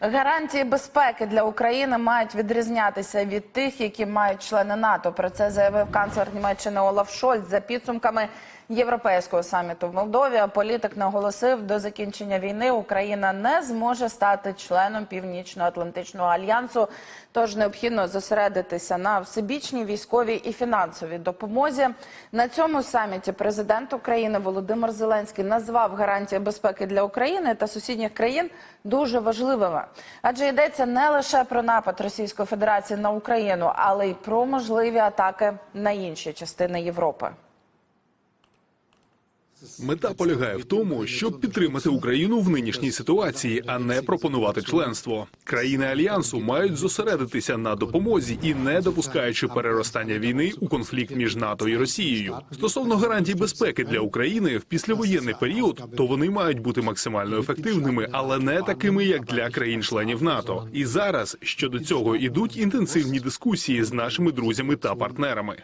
Гарантії безпеки для України мають відрізнятися від тих, які мають члени НАТО. Про це заявив канцлер Німеччини Олаф Шольц за підсумками європейського саміту в Молдові. Політик наголосив, до закінчення війни Україна не зможе стати членом Північно-Атлантичного альянсу. Тож необхідно зосередитися на всебічній військовій і фінансовій допомозі. На цьому саміті президент України Володимир Зеленський назвав гарантії безпеки для України та сусідніх країн дуже важливими, адже йдеться не лише про напад Російської Федерації на Україну, але й про можливі атаки на інші частини Європи. Мета полягає в тому, щоб підтримати Україну в нинішній ситуації, а не пропонувати членство. Країни альянсу мають зосередитися на допомозі і не допускаючи переростання війни у конфлікт між НАТО і Росією. Стосовно гарантій безпеки для України в післявоєнний період, то вони мають бути максимально ефективними, але не такими, як для країн-членів НАТО. І зараз щодо цього ідуть інтенсивні дискусії з нашими друзями та партнерами.